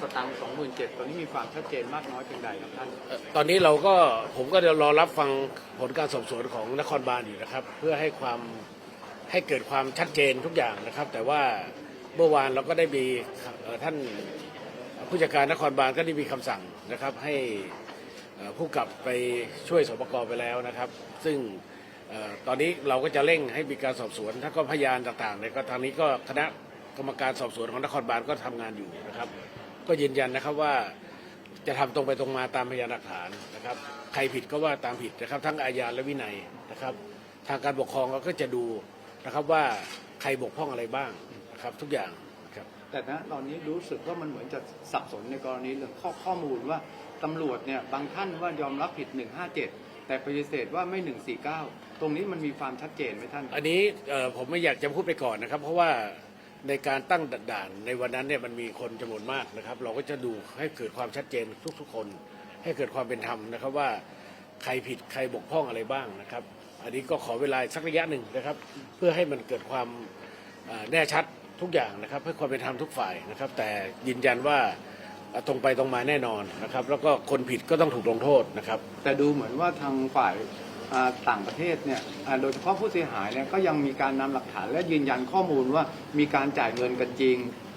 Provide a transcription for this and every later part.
สตางค์สองหมื่นเจ็ดตอนนี้มีความชัดเจนมากน้อยเพียงใดครับท่านเอ่อตอนนี้เราก็ผมก็จะรอรับฟังผลการสอบสวนของนครบาลอยู่นะครับ เพื่อให้ความให้เกิดความชัดเจนทุกอย่างนะครับ แต่ว่าเมื่อวานเราก็ได้มีเอ่อท่านผู้จัดการนครบาลก็ได้มีคำสั่งนะครับ ให้เอ่อผู้กลับไปช่วยสปกไปแล้วนะครับ ซึ่งเอ่อตอนนี้เราก็จะเร่งให้มีการสอบสวนถ้าก็พยานต่างๆเนี่ยก็ทางนี้ก็คณะกรรมการสอบสวนของนครบาลก็ทำงานอยู่นะครับ ก็ยืนยันนะครับว่าจะทำตรงไปตรงมาตามพยานหลักฐานนะครับ ใครผิดก็ว่าตามผิดนะครับ ทั้งอาญาและวินัยนะครับ ทางการปกครองเราก็จะดูนะครับว่าใครบกพร่องอะไรบ้างนะครับ ทุกอย่างครับแต่นะตอนนี้รู้สึกว่ามันเหมือนจะสับสนในกรณีเรื่องข้อข้อมูลว่าตำรวจเนี่ยบางท่านว่ายอมรับผิด 157 แต่ปฏิเสธว่าไม่ 149 ตรงนี้มันมีความชัดเจนไหมท่าน อันนี้เอ่อผมไม่อยากจะพูดไปก่อนนะครับ เพราะว่า ในการตั้งด่านในวันนั้นเนี่ยมันมีคนจำนวนมากนะครับ เราก็จะดูให้เกิดความชัดเจนทุก ๆ คน ให้เกิดความเป็นธรรมนะครับว่าใครผิดใครบกพร่องอะไรบ้างนะครับ อันนี้ก็ขอเวลาสักระยะหนึ่งนะครับ เพื่อให้มันเกิดความแน่ชัดทุกอย่างนะครับให้ความเป็นธรรมทุกฝ่ายนะครับ แต่ยืนยันว่าตรงไปตรงมาแน่นอนนะครับ แล้วก็คนผิดก็ต้องถูกลงโทษนะครับ แต่ดูเหมือนว่าทางฝ่าย ต่างประเทศเนี่ยโดยเฉพาะผู้เสียหายเนี่ยก็ยังมีการนำหลักฐานและยืนยันข้อมูลว่ามีการจ่ายเงินกันจริง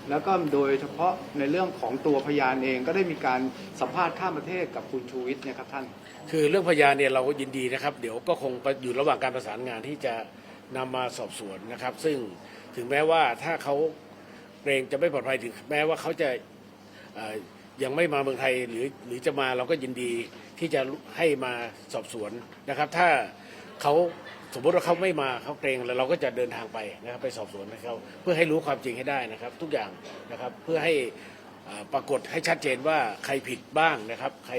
แล้วก็โดยเฉพาะในเรื่องของตัวพยานเองก็ได้มีการสัมภาษณ์ข้ามประเทศกับคุณชูวิทย์เนี่ยครับท่าน คือเรื่องพยานเนี่ยเราก็ยินดีนะครับ เดี๋ยวก็คงอยู่ระหว่างการประสานงานที่จะนำมาสอบสวนนะครับ ซึ่งถึงแม้ว่าถ้าเขาเกรงจะไม่ปลอดภัยถึงแม้ว่าเขาจะ ยังไม่มาเมืองไทยหรือหรือจะมาเราก็ยินดีที่จะให้มาสอบสวนนะครับ ถ้าเขาสมมติว่าเขาไม่มาเขาเกรงแล้วเราก็จะเดินทางไปนะครับไปสอบสวนให้เขาเพื่อให้รู้ความจริงให้ได้นะครับ ทุกอย่างนะครับเพื่อให้ปรากฏให้ชัดเจนว่าใครผิดบ้างนะครับ ใคร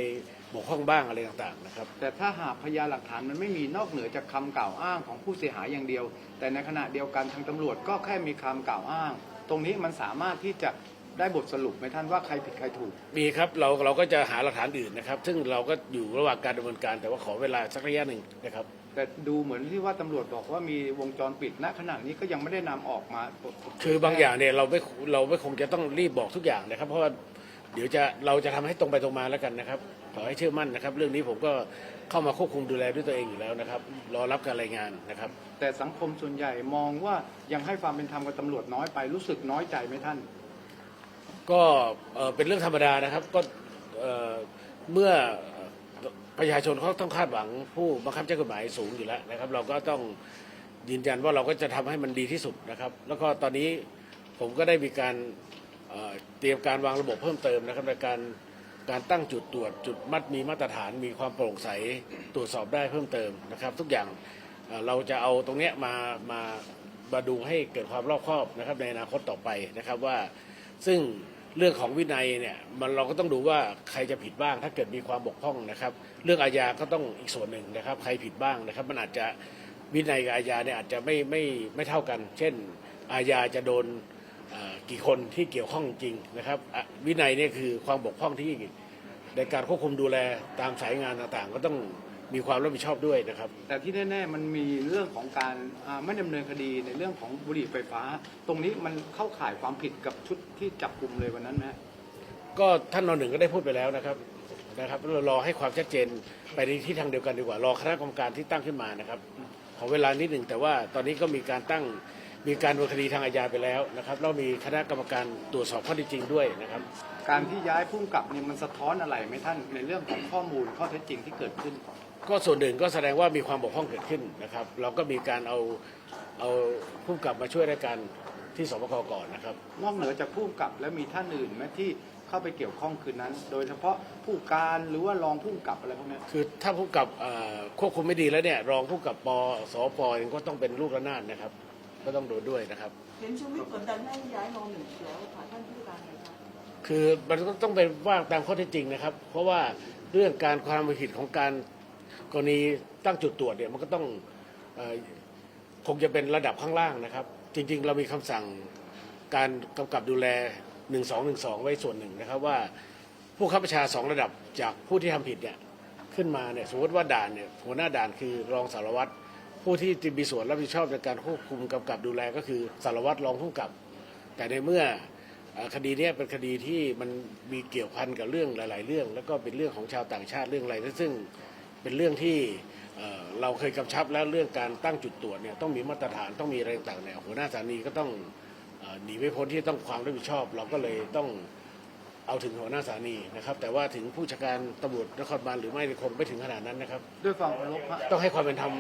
บกพร่องบ้างอะไรต่างๆนะครับ แต่ถ้าหากพยานหลักฐานมันไม่มีนอกเหนือจากคำกล่าวอ้างของผู้เสียหายอย่างเดียว แต่ในขณะเดียวกันทางตำรวจก็แค่มีคำกล่าวอ้าง ตรงนี้มันสามารถที่จะ ได้บทสรุปไหมท่านว่าใครผิดใครถูก มีครับเราเราก็จะหาหลักฐานอื่นนะครับ ซึ่งเราก็อยู่ระหว่างการดำเนินการแต่ว่าขอเวลาสักระยะหนึ่งนะครับ แต่ดูเหมือนที่ว่าตำรวจบอกว่ามีวงจรปิดณขณะนี้ก็ยังไม่ได้นำออกมาคือบางอย่างเนี่ยเราไม่เราไม่คงจะต้องรีบบอกทุกอย่างนะครับ เพราะว่าเดี๋ยวจะเราจะทำให้ตรงไปตรงมาแล้วกันนะครับ ขอให้เชื่อมั่นนะครับ เรื่องนี้ผมก็เข้ามาควบคุมดูแลด้วยตัวเองอยู่แล้วนะครับ รอรับการรายงานนะครับ แต่สังคมส่วนใหญ่มองว่ายังให้ความเป็นธรรมกับตำรวจน้อยไปรู้สึกน้อยใจไหมท่าน ก็เป็นเรื่องธรรมดานะครับก็เมื่อประชาชนเขาต้องคาดหวังผู้บังคับใช้กฎหมายสูงอยู่แล้วนะครับ เราก็ต้องยืนยันว่าเราก็จะทำให้มันดีที่สุดนะครับ แล้วก็ตอนนี้ผมก็ได้มีการเตรียมการวางระบบเพิ่มเติมนะครับในการการตั้งจุดตรวจจุดมัดมีมาตรฐานมีความโปร่งใสตรวจสอบได้เพิ่มเติมนะครับ ทุกอย่างเราจะเอาตรงนี้มามามาดูให้เกิดความรอบคอบนะครับในอนาคตต่อไปนะครับว่าซึ่ง เรื่องของวินัยเนี่ยมันเราก็ต้องดูว่าใครจะผิดบ้าง ถ้าเกิดมีความบกพร่องนะครับ เรื่องอาญาก็ต้องอีกส่วนหนึ่งนะครับ ใครผิดบ้างนะครับ มันอาจจะวินัยกับอาญาเนี่ยอาจจะไม่ไม่ไม่เท่ากัน เช่น อาญาจะโดนกี่คนที่เกี่ยวข้องจริงนะครับ วินัยเนี่ยคือความบกพร่องที่ในการควบคุมดูแลตามสายงานต่างๆ ก็ต้อง มีความรับผิดชอบด้วยนะครับ แต่ที่แน่ๆ มันมีเรื่องของการอ่าไม่ดำเนินคดีในเรื่องของบุหรี่ไฟฟ้า ตรงนี้มันเข้าข่ายความผิดกับชุดที่จับกลุ่มเลยวันนั้นไหมฮะ ก็ท่านนหนึ่งก็ได้พูดไปแล้วนะครับนะครับเรารอให้ความชัดเจนไปในที่ทางเดียวกันดีกว่ารอคณะกรรมการที่ตั้งขึ้นมานะครับ ขอเวลานิดหนึ่งแต่ว่าตอนนี้ก็มีการตั้งมีการดำเนินคดีทางอาญาไปแล้วนะครับแล้วมีคณะกรรมการตรวจสอบข้อเท็จจริงด้วยนะครับ การที่ย้ายพุ่งกลับเนี่ยมันสะท้อนอะไรไหมท่านในเรื่องของข้อมูลข้อเท็จจริงที่เกิดขึ้น ก็ส่วนหนึ่งก็แสดงว่ามีความบกพร่องเกิดขึ้นนะครับ เราก็มีการเอาเอาผู้กำกับมาช่วยรายการที่สบคก่อนนะครับ นอกเหนือจากผู้กำกับแล้วมีท่านอื่นไหมที่เข้าไปเกี่ยวข้องคืนนั้น โดยเฉพาะผู้การหรือว่ารองผู้กำกับอะไรพวกเนี้ยคือถ้าผู้กำกับเอ่อควบคุมไม่ดีแล้วเนี่ยรองผู้กำกับปสปเองก็ต้องเป็นลูกระนาดนะครับ ก็ต้องโดนด้วยนะครับ เห็นชูวิทย์กดดันให้ย้ายมหนึ่งแล้วค่ะท่านผู้การเลยค่ะคือมันก็ต้องเป็นว่าตามข้อเท็จจริงนะครับ เพราะว่าเรื่องการความผิดของการ กรณีตั้งจุดตรวจเนี่ยมันก็ต้องคงจะเป็นระดับข้างล่างนะครับ จริงๆ เรามีคำสั่งการกำกับดูแล 1212 ไว้ส่วนหนึ่งนะครับว่าผู้ข้าราชารสองระดับจากผู้ที่ทำผิดเนี่ยขึ้นมาเนี่ยสมมติว่าด่านเนี่ยหัวหน้าด่านคือรองสารวัตรผู้ที่จะมีส่วนรับผิดชอบในการควบคุมกำกับดูแลก็คือสารวัตรรองผู้กำกับ แต่ในเมื่อคดีเนี้ยเป็นคดีที่มันมีเกี่ยวพันกับเรื่องหลาย ๆ เรื่อง แล้วก็เป็นเรื่องของชาวต่างชาติเรื่องอะไรซึ่ง เป็นเรื่องที่เอ่อเราเคยกำชับแล้วเรื่องการตั้งจุดตรวจเนี่ยต้องมีมาตรฐานต้องมีอะไรต่างๆเนี่ยหัวหน้าสถานีก็ต้องเอ่อหนีไม่พ้นที่ต้องความรับผิดชอบ เราก็เลยต้องเอาถึงหัวหน้าสถานีนะครับ แต่ว่าถึงผู้จัดการตำรวจนครบาลหรือไม่คงไม่ถึงขนาดนั้นนะครับ ด้วยความเคารพฮะต้องให้ความเป็นธรรม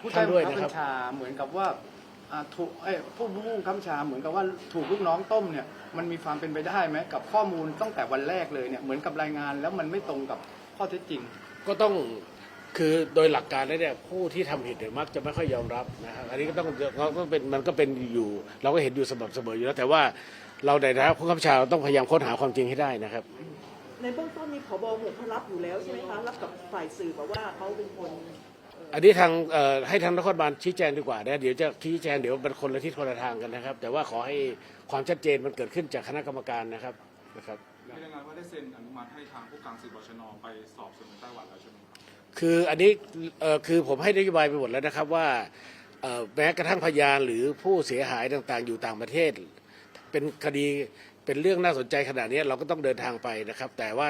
ผู้ใต้ท่านบัด้วยงคับนะบัครับญชาเหมือนกับว่าอ่าถูกเอ้ยผู้ผู้บังคับบัญชาเหมือนกับว่าถูกลูกน้องต้มเนี่ยมันมีความเป็นไปได้ไหมกับข้อมูลตั้งแต่วันแรกเลยเนี่ยเหมือนกับรายงานแล้วมันไม่ตรงกับข้อเท็จจริง ก็ต้อง คือโดยหลักการแล้วเนี่ยผู้ที่ทำผิดเนี่ยมักจะไม่ค่อยยอมรับนะครับอันนี้ก็ต้องก็ก็เป็นมันก็เป็นอยู่ เราก็เห็นอยู่สม่ำเสมออยู่แล้วแต่ว่าเราในฐานะผู้ขับชาเราต้องพยายามค้นหาความจริงให้ได้นะครับ ในเบื้องต้นมีผบหมู่เขารับอยู่แล้วใช่ไหมคะรับกับฝ่ายสื่อแบบว่าเขาเป็นคนอันนี้ทางเอ่อให้ทางนครบาลชี้แจงดีกว่านะเดี๋ยวจะชี้แจงเดี๋ยวเป็นคนละทิศคนละทางกันนะครับ แต่ว่าขอให้ความชัดเจนมันเกิดขึ้นจากคณะกรรมการนะครับนะครับมีรายงานว่าได้เซ็นอนุมัติให้ทางผู้การสืบชนไปสอบสวนในไต้หวันแล้วใช่ไหมครับ คืออันนี้คือผมให้นโยบายไปหมดแล้วนะครับว่าแม้กระทั่งพยานหรือผู้เสียหายต่างๆ อยู่ต่างประเทศ เป็นคดีเป็นเรื่องน่าสนใจขนาดนี้เราก็ต้องเดินทางไปนะครับ แต่ว่า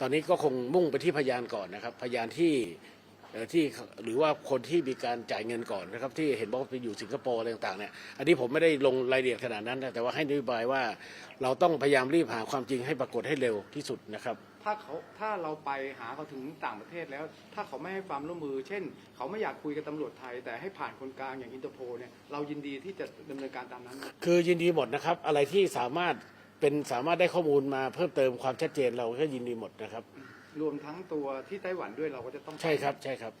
ตอนนี้ก็คงมุ่งไปที่พยานก่อนนะครับ พยานที่ที่หรือว่าคนที่มีการจ่ายเงินก่อนนะครับ ที่เห็นบอกไปอยู่สิงคโปร์อะไรต่างๆเนี่ยอันนี้ผมไม่ได้ลงรายละเอียดขนาดนั้นนะแต่ว่าให้นโยบายว่าเราต้องพยายามรีบหาความจริงให้ปรากฏให้เร็วที่สุดนะครับ ถ้าเขาถ้าเราไปหาเขาถึงต่างประเทศแล้ว ถ้าเขาไม่ให้ความร่วมมือ เช่น เขาไม่อยากคุยกับตำรวจไทย แต่ให้ผ่านคนกลางอย่างอินเตอร์โพเนี่ยเรายินดีที่จะดำเนินการตามนั้น คือยินดีหมดนะครับ อะไรที่สามารถเป็นสามารถได้ข้อมูลมาเพิ่มเติมความชัดเจนเราก็ยินดีหมดนะครับ รวมทั้งตัวที่ไต้หวันด้วยเราก็จะต้องใช่ครับใช่ครับ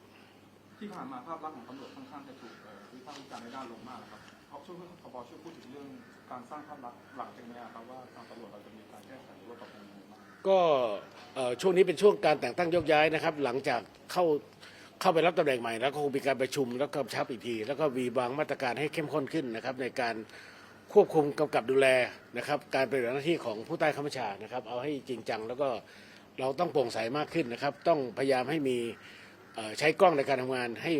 ที่ผ่านมาภาพลักษณ์ของตำรวจค่อนข้างจะถูกเอ่อวิพากษ์วิจารณ์ในด้านลงมากนะครับเขาช่วยพบช่วยพูดถึงเรื่องการสร้างภาพลักษณ์หลังจากนี้ครับว่าทางตำรวจเราจะมีการแก้ไขหรือว่าปรับปรุงยังไงบ้าง ก็เอ่อช่วงนี้เป็นช่วงการแต่งตั้งยกย้ายนะครับ หลังจากเข้าเข้าไปรับตำแหน่งใหม่แล้วก็คงมีการประชุมแล้วก็กำชับอีกที แล้วก็มีวางมาตรการให้เข้มข้นขึ้นนะครับ ในการควบคุมกำกับดูแลนะครับ การปฏิบัติหน้าที่ของผู้ใต้ข้าราชานะครับ เอาให้จริงจังแล้วก็เราต้องโปร่งใสมากขึ้นนะครับ ต้องพยายามให้มีเอ่อใช้กล้องในการทำงานให้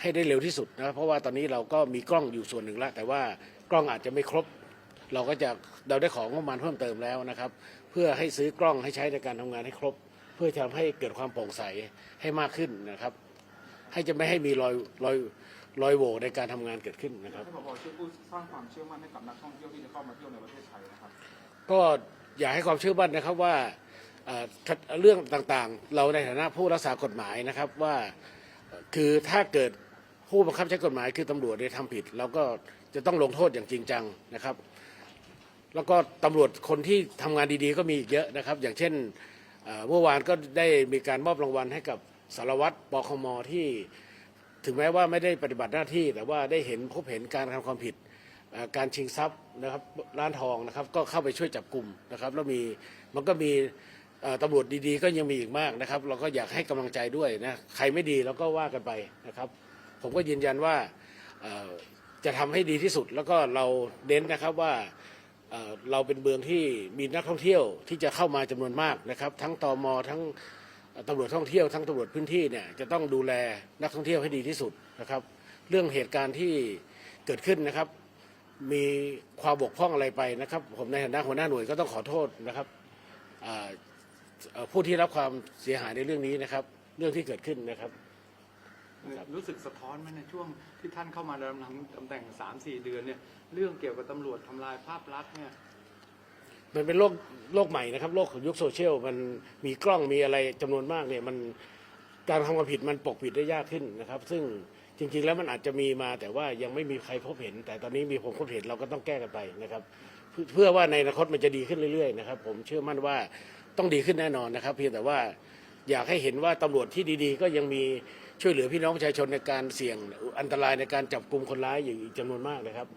ให้ได้เร็วที่สุดนะครับเพราะว่าตอนนี้เราก็มีกล้องอยู่ส่วนหนึ่งแล้วแต่ว่ากล้องอาจจะไม่ครบ เราก็จะเราได้ของงบประมาณเพิ่มเติมแล้วนะครับ เพื่อให้ซื้อกล้องให้ใช้ในการทำงานให้ครบ เพื่อจะทำให้เกิดความโปร่งใสให้มากขึ้นนะครับ ให้จะไม่ให้มีรอยรอยรอยโหว่ในการทำงานเกิดขึ้นนะครับให้พบช่วยพูดสร้างความเชื่อมั่นให้กับนักท่องเที่ยวที่จะเข้ามาเที่ยวในประเทศไทยนะครับ ก็อยากให้ความเชื่อมั่นนะครับว่าเอ่อเรื่องต่างๆ เราในฐานะผู้รักษากฎหมายนะครับว่าเอ่อคือถ้าเกิดผู้บังคับใช้กฎหมายคือตำรวจได้ทำผิด เราก็จะต้องลงโทษอย่างจริงจังนะครับ แล้วก็ตำรวจคนที่ทำงานดีๆ ก็มีอีกเยอะนะครับ อย่างเช่นเมื่อวานก็ได้มีการมอบรางวัลให้กับสารวัตรปคมที่ถึงแม้ว่าไม่ได้ปฏิบัติหน้าที่ แต่ว่าได้เห็นพบเห็นการทำความผิดการชิงทรัพย์นะครับร้านทองนะครับ ก็เข้าไปช่วยจับกลุ่มนะครับ แล้วมีมันก็มีตำรวจดีๆ ก็ยังมีอีกมากนะครับ เราก็อยากให้กำลังใจด้วยนะใครไม่ดีเราก็ว่ากันไปนะครับ ผมก็ยืนยันว่าจะทำให้ดีที่สุดแล้วก็เราเน้นนะครับว่า เราเป็นเมืองที่มีนักท่องเที่ยวที่จะเข้ามาจำนวนมากนะครับ ทั้งตอมทั้งตำรวจท่องเที่ยวทั้งตำรวจพื้นที่เนี่ยจะต้องดูแลนักท่องเที่ยวให้ดีที่สุดนะครับ เรื่องเหตุการณ์ที่เกิดขึ้นนะครับ มีความบกพร่องอะไรไปนะครับ ผมในฐานะหัวหน้าหน่วยก็ต้องขอโทษนะครับผู้ที่รับความเสียหายในเรื่องนี้นะครับ เรื่องที่เกิดขึ้นนะครับ รู้สึกสะท้อนไหมในช่วงที่ท่านเข้ามาดำรงตำแหน่งสามสี่เดือนเนี่ยเรื่องเกี่ยวกับตำรวจทำลายภาพลักษณ์เนี่ยมันเป็นโลกโลกใหม่นะครับ โลกของยุคโซเชียลมันมีกล้องมีอะไรจำนวนมากเนี่ยมันการทำความผิดมันปกปิดได้ยากขึ้นนะครับ ซึ่งจริง ๆ แล้วมันอาจจะมีมาแต่ว่ายังไม่มีใครพบเห็น แต่ตอนนี้มีผมพบเห็นเราก็ต้องแก้กันไปนะครับ เพื่อเพื่อว่าในอนาคตมันจะดีขึ้นเรื่อยๆนะครับ ผมเชื่อมั่นว่าต้องดีขึ้นแน่นอนนะครับ เพียงแต่ว่าอยากให้เห็นว่าตำรวจที่ดี ๆ ก็ยังมี ช่วยเหลือพี่น้องประชาชนในการเสี่ยงอันตรายในการจับกลุ่มคนร้ายอยู่อีกจำนวนมากนะครับ